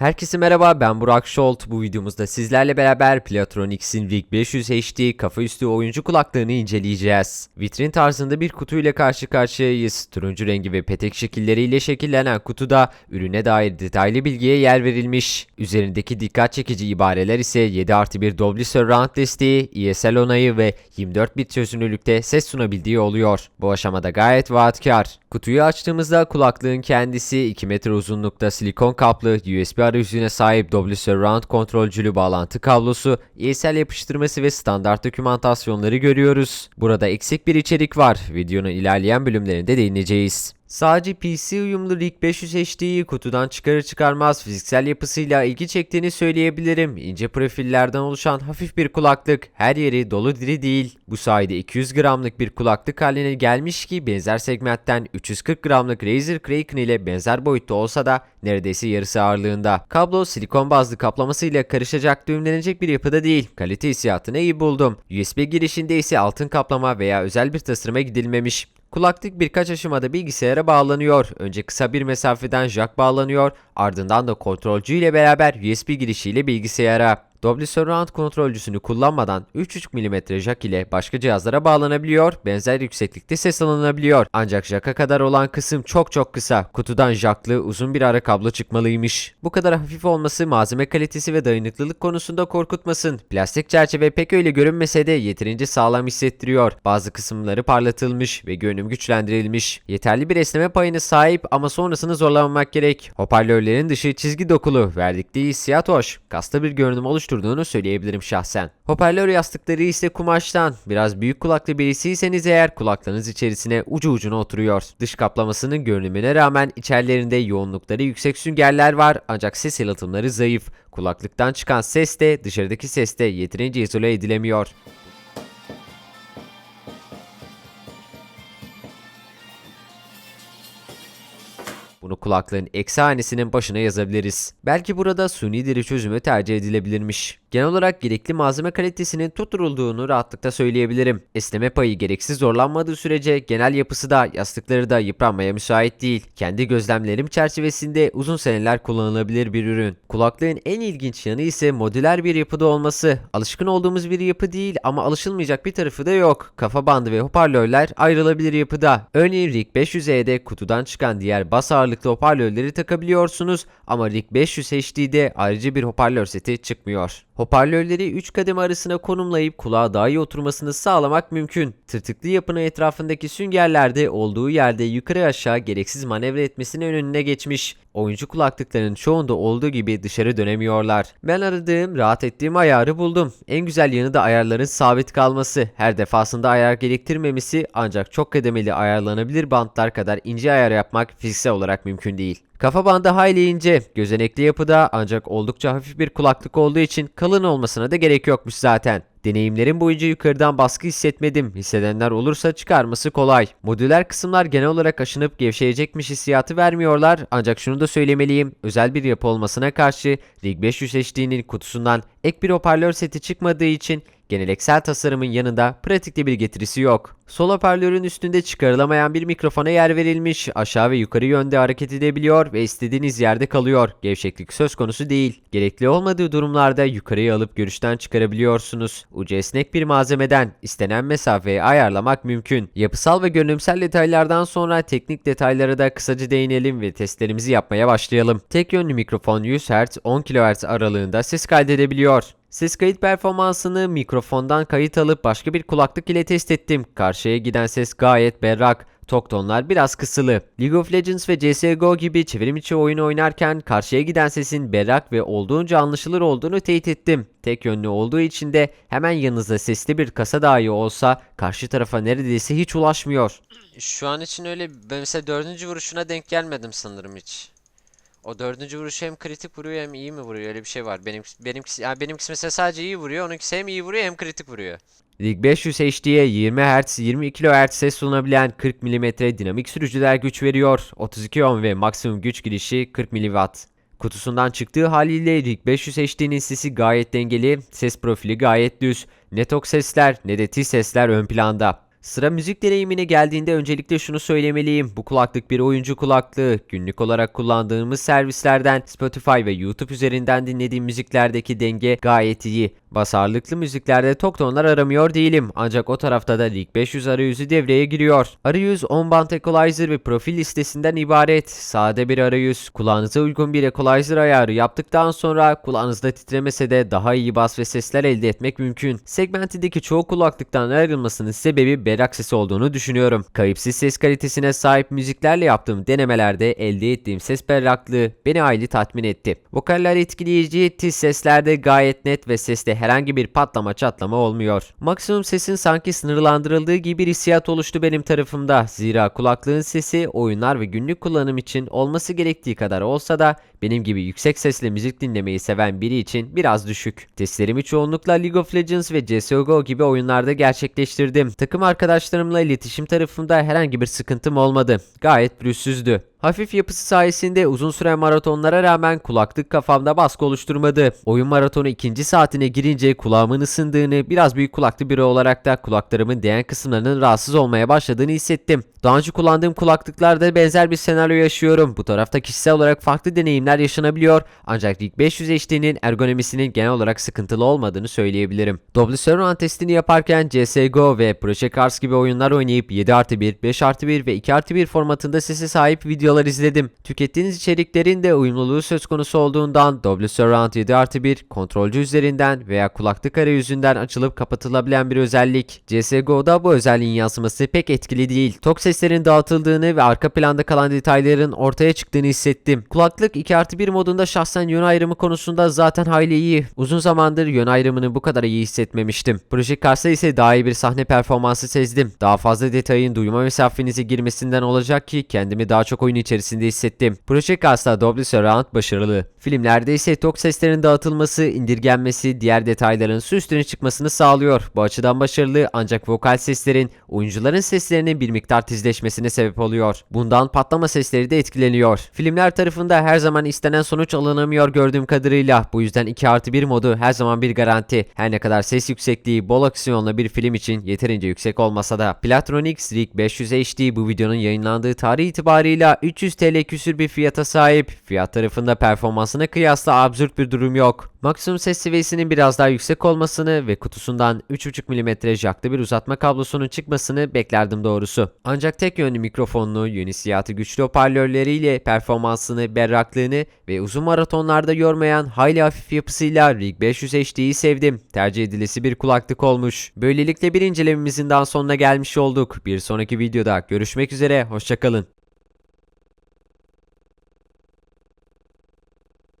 Herkese merhaba ben Burak Şolt. Bu videomuzda sizlerle beraber Platronics'in VIC 500 HD kafa üstü oyuncu kulaklığını inceleyeceğiz. Vitrin tarzında bir kutu ile karşı karşıyayız. Turuncu rengi ve petek şekilleriyle şekillenen kutuda ürüne dair detaylı bilgiye yer verilmiş. Üzerindeki dikkat çekici ibareler ise 7 artı 1 Dolby Surround desteği, ESL onayı ve 24 bit çözünürlükte ses sunabildiği oluyor. Bu aşamada gayet vaatkar. Kutuyu açtığımızda kulaklığın kendisi 2 metre uzunlukta silikon kaplı USB arayüzüne sahip Dolby Surround kontrolcülü bağlantı kablosu, ESL yapıştırması ve standart dokümantasyonları görüyoruz. Burada eksik bir içerik var. Videonun ilerleyen bölümlerinde değineceğiz. Sadece PC uyumlu RIG 500 HD'yi kutudan çıkarır çıkarmaz fiziksel yapısıyla ilgi çektiğini söyleyebilirim. İnce profillerden oluşan hafif bir kulaklık, her yeri dolu diri değil. Bu sayede 200 gramlık bir kulaklık haline gelmiş ki benzer segmentten 340 gramlık Razer Kraken ile benzer boyutta olsa da neredeyse yarısı ağırlığında. Kablo silikon bazlı kaplamasıyla karışacak düğümlenecek bir yapıda değil. Kalite hissiyatını iyi buldum. USB girişinde ise altın kaplama veya özel bir tasarıma gidilmemiş. Kulaklık birkaç aşamada bilgisayara bağlanıyor. Önce kısa bir mesafeden jack bağlanıyor, ardından da kontrolcü ile beraber USB girişiyle bilgisayara. Dolby Surround kontrolcüsünü kullanmadan 3.5 mm jack ile başka cihazlara bağlanabiliyor, benzer yükseklikte ses alınabiliyor. Ancak jack'a kadar olan kısım çok çok kısa. Kutudan jacklı uzun bir ara kablo çıkmalıymış. Bu kadar hafif olması malzeme kalitesi ve dayanıklılık konusunda korkutmasın. Plastik çerçeve pek öyle görünmese de yeterince sağlam hissettiriyor. Bazı kısımları parlatılmış ve görünüm güçlendirilmiş. Yeterli bir esneme payına sahip ama sonrasını zorlamamak gerek. Hoparlörlerin dışı çizgi dokulu, verdikleri hissiyat hoş. Kasta bir görünüm oluşturduğunu söyleyebilirim şahsen. Hoparlör yastıkları ise kumaştan. Biraz büyük kulaklı birisiyseniz eğer kulaklarınız içerisine ucu ucuna oturuyor. Dış kaplamasının görünümüne rağmen içerilerinde yoğunlukları yüksek süngerler var ancak ses yalıtımları zayıf. Kulaklıktan çıkan ses de dışarıdaki ses de yeterince izole edilemiyor. Bunu kulaklığın eksi hanesinin başına yazabiliriz. Belki burada suni deri çözümü tercih edilebilirmiş. Genel olarak gerekli malzeme kalitesinin tutturulduğunu rahatlıkla söyleyebilirim. Esneme payı gereksiz zorlanmadığı sürece genel yapısı da yastıkları da yıpranmaya müsait değil. Kendi gözlemlerim çerçevesinde uzun seneler kullanılabilir bir ürün. Kulaklığın en ilginç yanı ise modüler bir yapıda olması. Alışkın olduğumuz bir yapı değil ama alışılmayacak bir tarafı da yok. Kafa bandı ve hoparlörler ayrılabilir yapıda. Örneğin RIG 500E'de kutudan çıkan diğer bas ağırlıklı hoparlörleri takabiliyorsunuz ama RIG 500 HD'de ayrıca bir hoparlör seti çıkmıyor. Hoparlörleri 3 kademe arasına konumlayıp kulağa daha iyi oturmasını sağlamak mümkün. Tırtıklı yapının etrafındaki süngerlerde olduğu yerde yukarı aşağı gereksiz manevra etmesinin önüne geçmiş. Oyuncu kulaklıkların çoğunda olduğu gibi dışarı dönemiyorlar. Ben aradığım, rahat ettiğim ayarı buldum. En güzel yanı da ayarların sabit kalması. Her defasında ayar gerektirmemesi ancak çok kademeli ayarlanabilir bantlar kadar ince ayar yapmak fiziksel olarak mümkün değil. Kafa bandı hayli ince, gözenekli yapıda ancak oldukça hafif bir kulaklık olduğu için kalın olmasına da gerek yokmuş zaten. Deneyimlerim boyunca yukarıdan baskı hissetmedim. Hissedenler olursa çıkarması kolay. Modüler kısımlar genel olarak aşınıp gevşeyecekmiş hissiyatı vermiyorlar. Ancak şunu da söylemeliyim. Özel bir yapı olmasına karşı RIG 500 HD'nin kutusundan ek bir hoparlör seti çıkmadığı için Geneleksel tasarımın yanında pratikte bir getirisi yok. Sol hoparlörün üstünde çıkarılamayan bir mikrofona yer verilmiş, aşağı ve yukarı yönde hareket edebiliyor ve istediğiniz yerde kalıyor. Gevşeklik söz konusu değil. Gerekli olmadığı durumlarda yukarıya alıp görüşten çıkarabiliyorsunuz. Ucu esnek bir malzemeden istenen mesafeyi ayarlamak mümkün. Yapısal ve görünümsel detaylardan sonra teknik detaylara da kısaca değinelim ve testlerimizi yapmaya başlayalım. Tek yönlü mikrofon 100 Hz 10 kHz aralığında ses kaydedebiliyor. Ses kayıt performansını mikrofondan kayıt alıp başka bir kulaklık ile test ettim. Karşıya giden ses gayet berrak. Tok tonlar biraz kısılı. League of Legends ve CSGO gibi çevrim içi oyun oynarken karşıya giden sesin berrak ve olduğunca anlaşılır olduğunu teyit ettim. Tek yönlü olduğu için de hemen yanınızda sesli bir kasa dahi olsa karşı tarafa neredeyse hiç ulaşmıyor. Şu an için öyle ben mesela dördüncü vuruşuna denk gelmedim sanırım hiç. O dördüncü vuruş hem kritik vuruyor hem iyi mi vuruyor öyle bir şey var. Benim benimkisi yani benimkisi mesela sadece iyi vuruyor. Onunkisi hem iyi vuruyor hem kritik vuruyor. Rig 500 HD'ye 20 Hz 20 kHz sunabilen 40 mm dinamik sürücüler güç veriyor. 32 ohm ve maksimum güç girişi 40 mW. Kutusundan çıktığı haliyle Rig 500 HD'nin sesi gayet dengeli, ses profili gayet düz. Ne tok sesler ne de tiz sesler ön planda. Sıra müzik deneyimine geldiğinde öncelikle şunu söylemeliyim. Bu kulaklık bir oyuncu kulaklığı. Günlük olarak kullandığımız servislerden Spotify ve YouTube üzerinden dinlediğim müziklerdeki denge gayet iyi. Basarlıklı müziklerde tok tonlar aramıyor değilim. Ancak o tarafta da Lig 500 arayüzü devreye giriyor. Arayüz 10 band equalizer ve profil listesinden ibaret. Sade bir arayüz. Kulağınıza uygun bir equalizer ayarı yaptıktan sonra kulağınızda titremese de daha iyi bas ve sesler elde etmek mümkün. Segmentindeki çoğu kulaklıktan ayrılmasının sebebi berrak sesi olduğunu düşünüyorum. Kayıpsız ses kalitesine sahip müziklerle yaptığım denemelerde elde ettiğim ses berraklığı beni hayli tatmin etti. Vokaller etkileyici, tiz seslerde gayet net ve seste herhangi bir patlama çatlama olmuyor. Maksimum sesin sanki sınırlandırıldığı gibi bir hissiyat oluştu benim tarafımda. Zira kulaklığın sesi oyunlar ve günlük kullanım için olması gerektiği kadar olsa da benim gibi yüksek sesle müzik dinlemeyi seven biri için biraz düşük. Testlerimi çoğunlukla League of Legends ve CSGO gibi oyunlarda gerçekleştirdim. Takım arkadaşlarımla iletişim tarafında herhangi bir sıkıntım olmadı. Gayet pürüzsüzdü. Hafif yapısı sayesinde uzun süren maratonlara rağmen kulaklık kafamda baskı oluşturmadı. Oyun maratonu ikinci saatine girince kulağımın ısındığını, biraz büyük kulaklı biri olarak da kulaklarımın değen kısımlarının rahatsız olmaya başladığını hissettim. Daha önce kullandığım kulaklıklarda benzer bir senaryo yaşıyorum. Bu tarafta kişisel olarak farklı deneyimler yaşanabiliyor ancak Rig 500 HD'nin ergonomisinin genel olarak sıkıntılı olmadığını söyleyebilirim. Dolby Surround testini yaparken CSGO ve Project Cars gibi oyunlar oynayıp 7 artı 1, 5 artı 1 ve 2 artı 1 formatında sese sahip videolar izledim. Tükettiğiniz içeriklerin de uyumluluğu söz konusu olduğundan Dolby Surround 7 artı 1 kontrolcü üzerinden veya kulaklık arayüzünden açılıp kapatılabilen bir özellik. CSGO'da bu özelliğin yansıması pek etkili değil. Tok seslerin dağıtıldığını ve arka planda kalan detayların ortaya çıktığını hissettim. Kulaklık 2 artı 1 modunda şahsen yön ayrımı konusunda zaten hayli iyi. Uzun zamandır yön ayrımını bu kadar iyi hissetmemiştim. Project Cars'ta ise daha iyi bir sahne performansı sezdim. Daha fazla detayın duyma mesafenize girmesinden olacak ki kendimi daha çok oyun içerisinde hissettim. Project Cars'ta Dolby Surround başarılı. Filmlerde ise tok seslerin dağıtılması, indirgenmesi, diğer detayların su üstüne çıkmasını sağlıyor. Bu açıdan başarılı ancak vokal seslerin oyuncuların seslerinin bir miktar tizleşmesine sebep oluyor. Bundan patlama sesleri de etkileniyor. Filmler tarafında her zaman istenen sonuç alınamıyor gördüğüm kadarıyla. Bu yüzden 2 artı 1 modu her zaman bir garanti. Her ne kadar ses yüksekliği bol aksiyonlu bir film için yeterince yüksek olmasa da. Platronics Rig 500 HD bu videonun yayınlandığı tarih itibarıyla 300 TL küsür bir fiyata sahip. Fiyat tarafında performansına kıyasla absürt bir durum yok. Maksimum ses seviyesinin biraz daha yüksek olmasını ve kutusundan 3.5 mm jacklı bir uzatma kablosunun çıkmasını beklerdim doğrusu. Ancak tek yönlü mikrofonlu, yönisiyatı güçlü hoparlörleriyle performansını, berraklığını ve uzun maratonlarda yormayan hayli hafif yapısıyla Rig 500 HD'yi sevdim. Tercih edilesi bir kulaklık olmuş. Böylelikle bir incelememizin daha sonuna gelmiş olduk. Bir sonraki videoda görüşmek üzere, hoşçakalın.